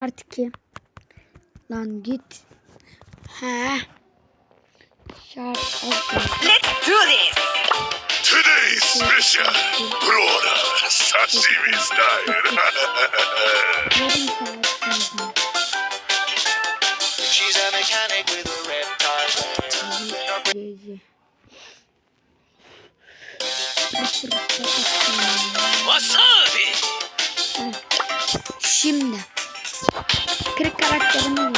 Artık ki. Lan git. He. Şart Let's do this. Today's special Brora sashimi style. She's a mechanic with a red carpet. Wasabi. Şimdi. Kırık karakterimi var.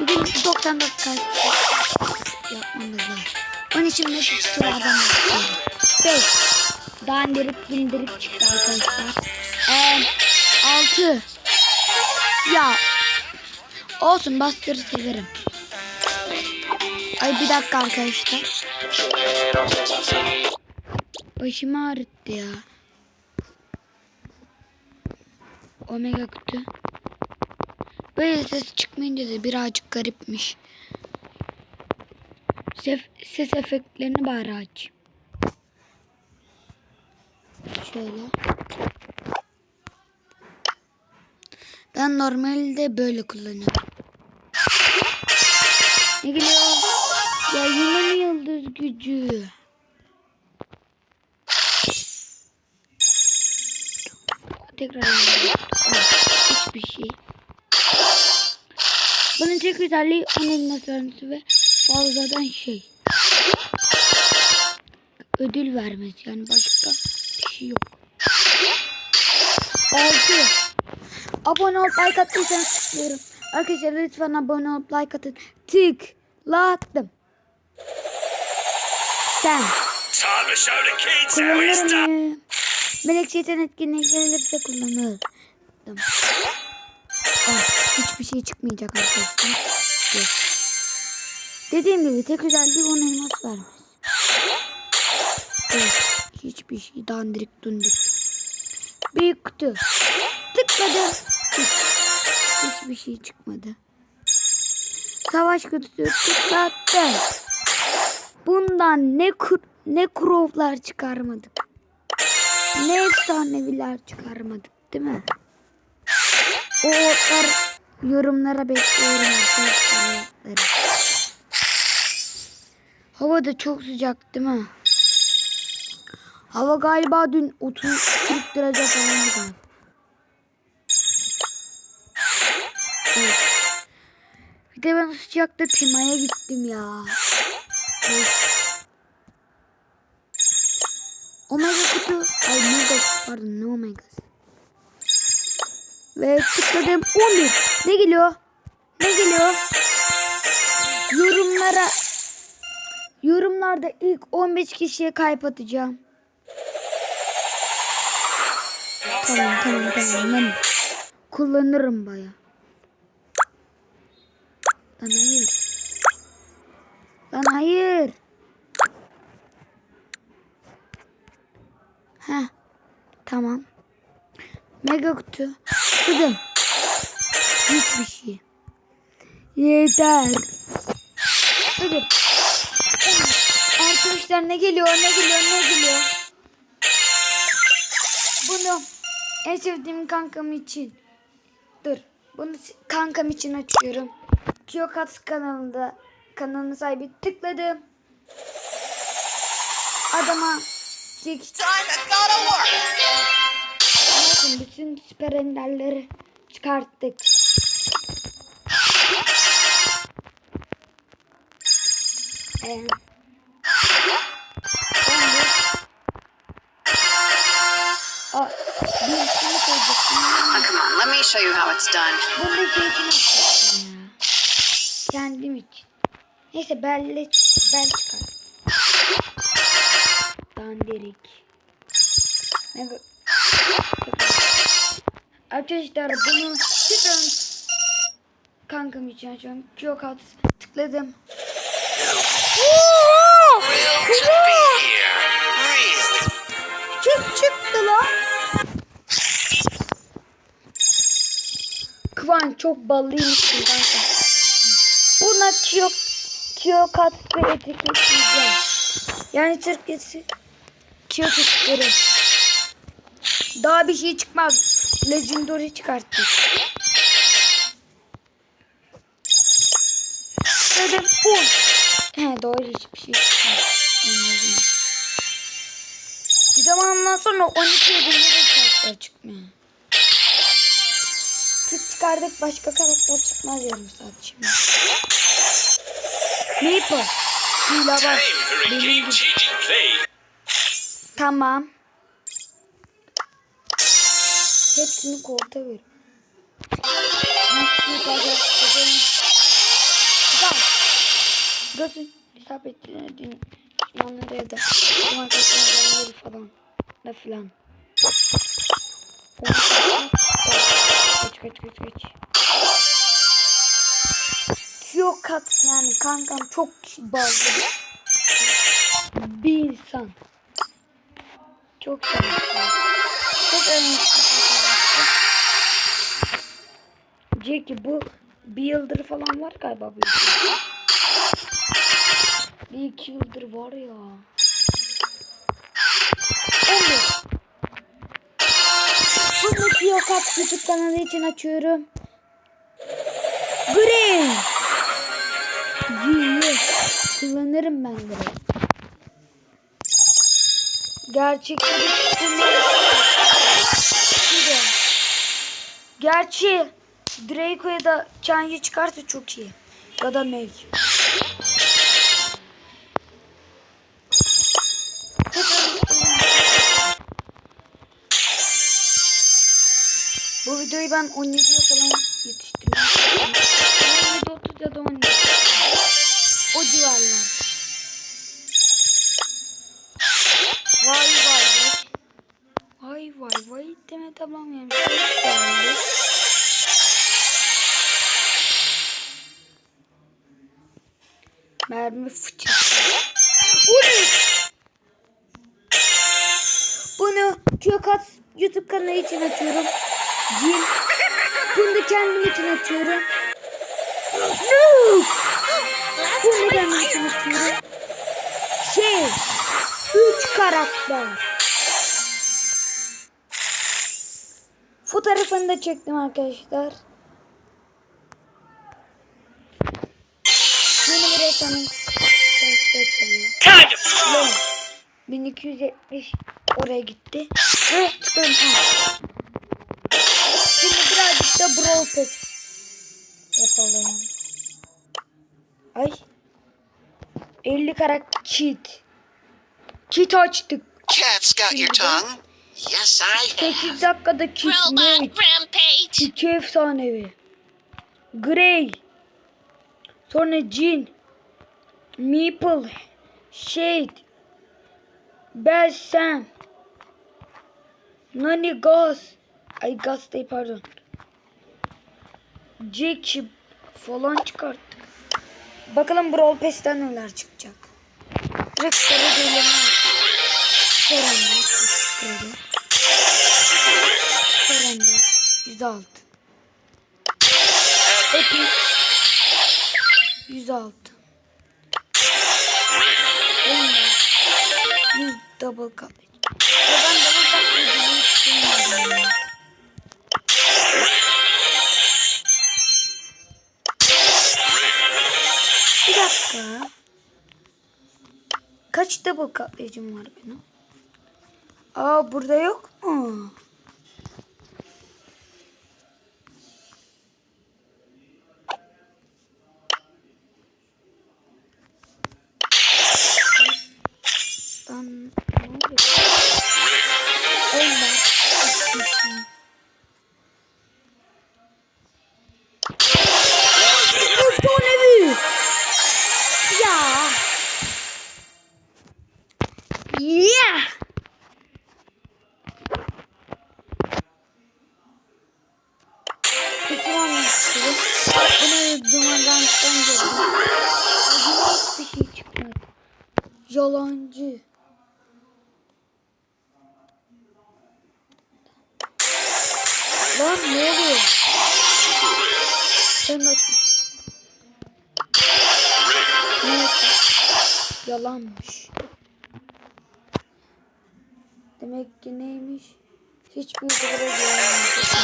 De 94 karakter yapmamız var. Onun için ne sıradan yapıyorum. 5. Dandirik bindirik çıktı arkadaşlar. Ee, 6. Ya. Olsun bastırı severim. Ay bir dakika arkadaşlar. Başımı ağrıttı ya. Omega kutu. Böyle ses çıkmayınca da birazcık garipmiş. Ses, ses efektlerini bari aç. Şöyle. Ben normalde böyle kullanıyorum. Ne geliyor? Ya mi yıldız gücü? Özelliği onun elması ve fazladan şey. Ödül vermesi yani başka bir şey yok. 6. Abone olup like attıysanız tıklıyorum. Arkadaşlar lütfen abone olup like atın. Tıklattım. Sen done. kullanırım. Melek şeytan etkinliği gelirse kullanırım. Ah, hiçbir şey çıkmayacak arkadaşlar. Yok. Dediğim gibi tek özelliği on elmas vermez. Evet, hiçbir şey dandirik dundik. Büyük kutu. Tıkladım. Hiç, hiçbir şey çıkmadı. Savaş kutusu tıklattım. Bundan ne kur, ne kroflar çıkarmadık. Ne efsaneviler çıkarmadık değil mi? O otlar yorumlara bekliyorum arkadaşlar. Hava da çok sıcak değil mi? Hava galiba dün 30 40 derece falan galiba. Evet. Bir de ben sıcakta temaya gittim ya. Evet. Omega kutu. Ay mega pardon ne omegası. Ve tıkladım 11. Ne geliyor? Ne geliyor? Yorumlara yorumlarda ilk 15 kişiye kalp atacağım. Tamam tamam tamam ben kullanırım baya. Lan hayır. Lan hayır. Heh. Tamam. Mega kutu. Kızım. Hiçbir şey. Yeter. Hadi. Arkadaşlar ne geliyor ne geliyor ne geliyor. Bunu en sevdiğim kankam için. Dur. Bunu kankam için açıyorum. Kiyokats kanalında kanalın sahibi tıkladım. Adama çekiştim. Bakın bütün süper enderleri çıkarttık. Ee, bir. Aa, koyacaktım. Oh, come on, let me show you how it's done. Bunu da için yapacaktım ya. Kendim için. Neyse belle, bel çıkar. Dandirik. Mega... Arkadaşlar bunu lütfen kankam için açıyorum. Tıkladım. Be here. Really? Çık çıktı lan. Kıvan çok ballıymışsın kanka. Buna Kyo Kyokat ve etiketleyeceğim. Yani Türkçesi Kyokat Daha bir şey çıkmaz. Legendary çıkarttık. Ve de bu. He doğru hiçbir şey çıkmıyor. Bir zamandan sonra 12 yedinci karakter çıkmıyor. Türk çıkardık başka karakter çıkmaz yarım saat şimdi. Maple. Hila bak. Tamam. Hepsini koltuğa ver. Nasıl yapacağız? Güzel. Burası hesap ettiğine dün düşmanları evde. Ama arkadaşlar falan. Da filan. Kaç kaç kaç kaç. Yok kat yani kankam çok bazı bir insan. Çok şanslı. Çok önemli. Jackie bu bir yıldır falan var galiba bu işin. Bir iki yıldır var ya. Olur. Bunu Kiyokat YouTube kanalı için açıyorum. Green. Yiyi. Kullanırım ben Green. Gerçekleri de. Gerçi Draco'ya da Changi çıkarsa çok iyi. Ya da Meg. Bu videoyu ben 17'ye falan yetiştirdim. 17 30 ya da 17. O civarlar. Vay vay vay. Vay vay vay deme tamam yani. Mermi fıçısı. Uy! Bunu Kökat YouTube kanalı için açıyorum. Cin. Bunu da kendim için açıyorum. Noob! Bunu da kendim için açıyorum. Şey. Üç karakter. Fotoğrafını da çektim arkadaşlar. 1270 oraya gitti. Ve tıkladım. Ha. Şimdi birazcık da Brawl Pass yapalım. Ay. 50 karakter cheat. Cheat açtık. Cat's got your tongue? Yes, I have. 8 dakikada cheat ne? rampage. İki efsanevi. Grey. Sonra Jin. Meeple. Shade. Bell Sam. Nani Gaz. Ay Gaz değil pardon. Jackie falan çıkarttık. Bakalım Brawl Pass'ten neler çıkacak. Rex'lere gelelim. Seranda. Şöyle. Seranda. 106. Epic. 106. 10. double cut. Ya ben double ya. Bir dakika. Kaç double katlayıcım var benim? Aa burada yok mu? Yalancı. Lan ne oluyor? Sen açmış. Yalanmış. Demek ki neymiş? Hiçbir videoda göremeyeceksin.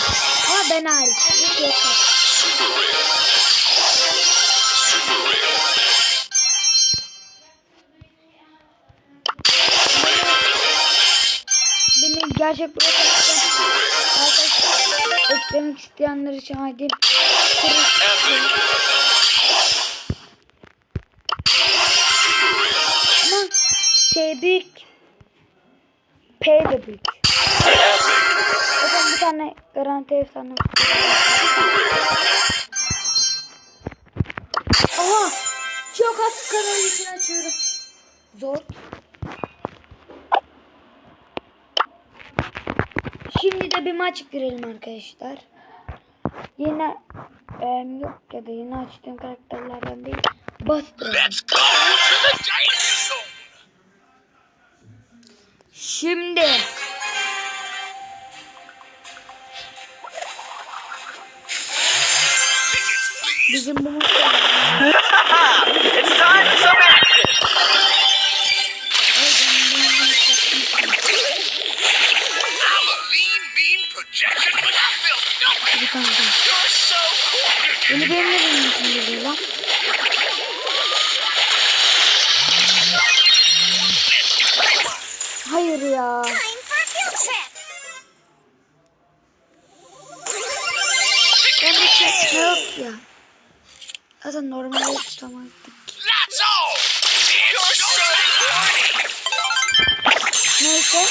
Ama ben hariç. Hiç yok. Bu arkadaşlar eklemek isteyenler için haydi ama şey büyük P de büyük. Bir tane garanti efsane. Aha! Çok az kanalı için açıyorum. Zor. Şimdi de bir maç girelim arkadaşlar. Yine em, yok ya da yeni açtığım karakterlerden değil. Zone. Şimdi bizim bu maç bir tane. You're so cool. Beni benim de benim için geliyor lan. Hayır ya. Field trip. Bende çekme yok ya. Zaten normalde tutamazdık. Neyse.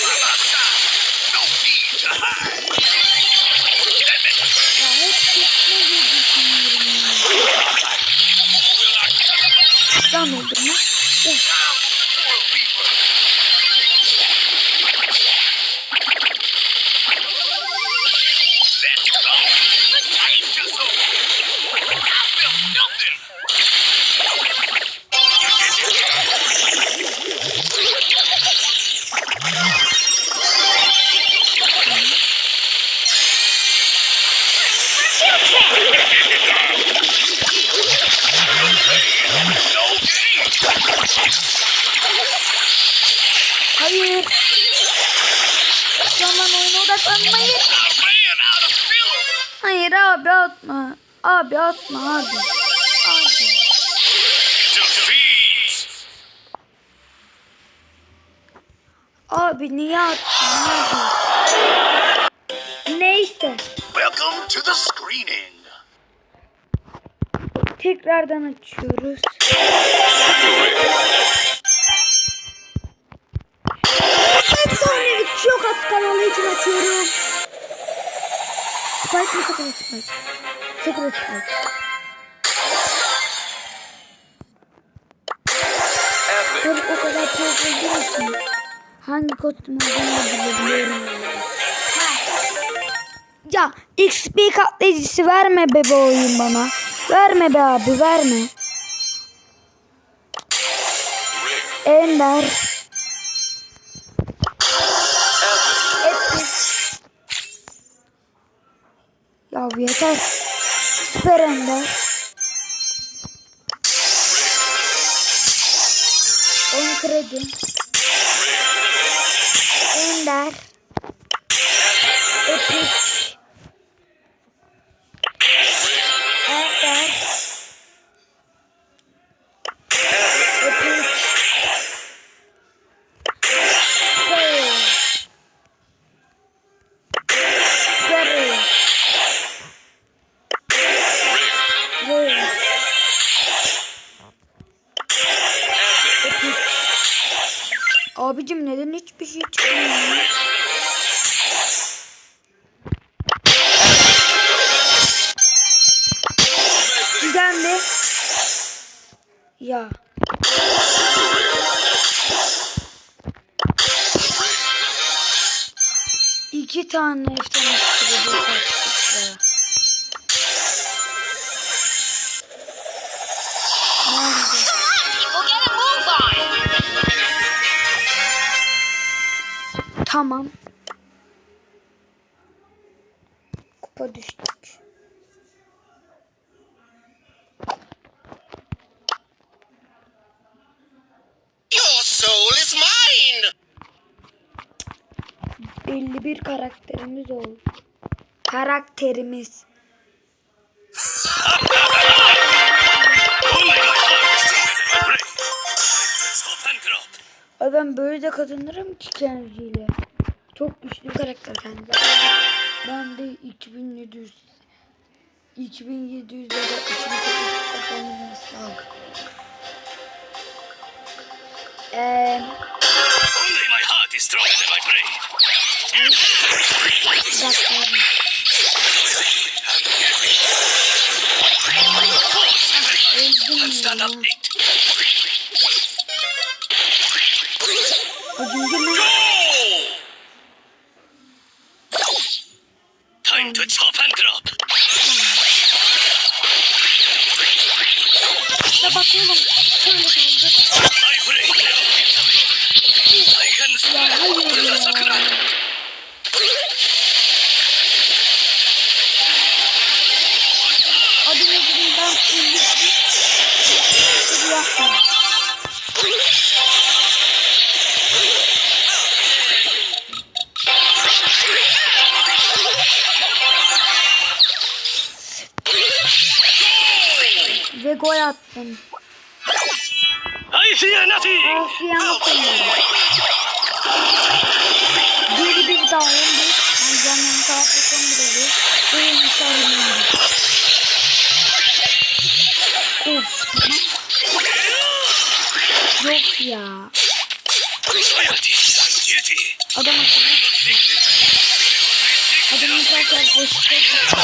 Abi atma abi. Abi. Defeat. Abi niye attın abi? Neyse. Welcome to the screening. Tekrardan açıyoruz. Çok az kanalı için açıyorum. Spike mi sakın Spike? Sakın Spike. Ben o kadar profesyonel için hangi kostüm olduğunu biliyorum. Ya XP katlayıcısı verme be bu oyun bana. Verme be abi verme. Ender. Epic. Ya yeter. Süper Ender. On kredi. Ender. Ya. İki tane efsane on. Tamam. Kupa düştük. Your soul is mine! 51 karakterimiz oldu. Karakterimiz. Ay ben böyle de kazanırım ki kendisiyle. Çok güçlü bir karakter kanka. Ben de 2700 2700 ya da 2800 falan olması lazım. Eee Only my heart is stronger than my brain. Bir dakika abi. Öldüm Stand ya. Attım. I fear nothing. Asiyana koyuyorum. Bir bir daha bir. Ben canım taraftan bir oluyor. Böyle bir sarılıyor. Of tamam. Yok ya. Adam akıllı. Adamın zaten boşta. Hayır.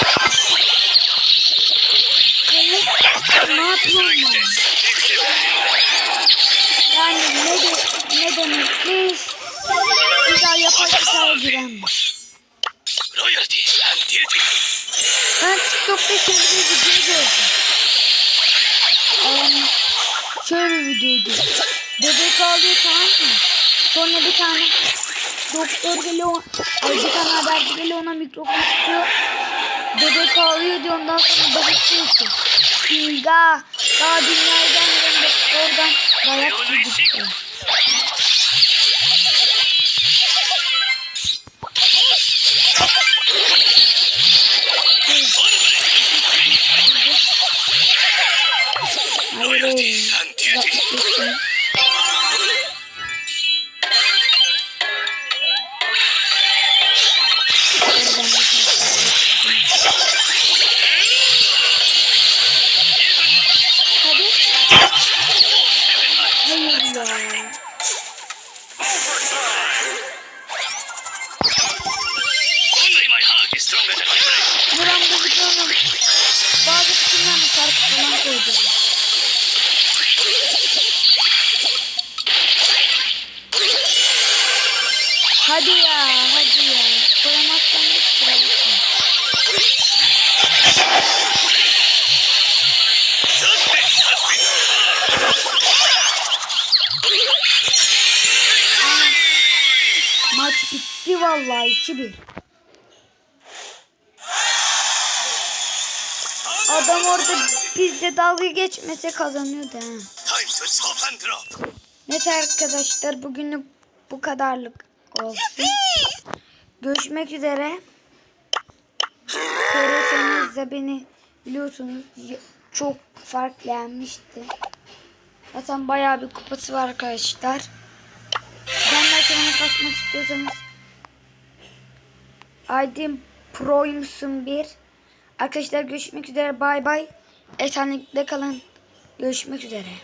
Bir tane doktor geliyor. Tane haberci geliyor ona mikrofon tutuyor. Bebek ağlıyor diyor ondan sonra bebek diyor ki. Bilga daha dünyaya gelmeden doktordan dayak yedik 2-1. Adam orada bizde dalga geçmese kazanıyordu ha. Neyse arkadaşlar bugünlük bu kadarlık olsun. Görüşmek üzere. De beni biliyorsunuz çok fark yenmişti. Zaten bayağı bir kupası var arkadaşlar. Benden sonra kasmak istiyorsanız Aydın Pro'ymsun bir. Arkadaşlar görüşmek üzere bay bay. Esenlikle kalın. Görüşmek üzere.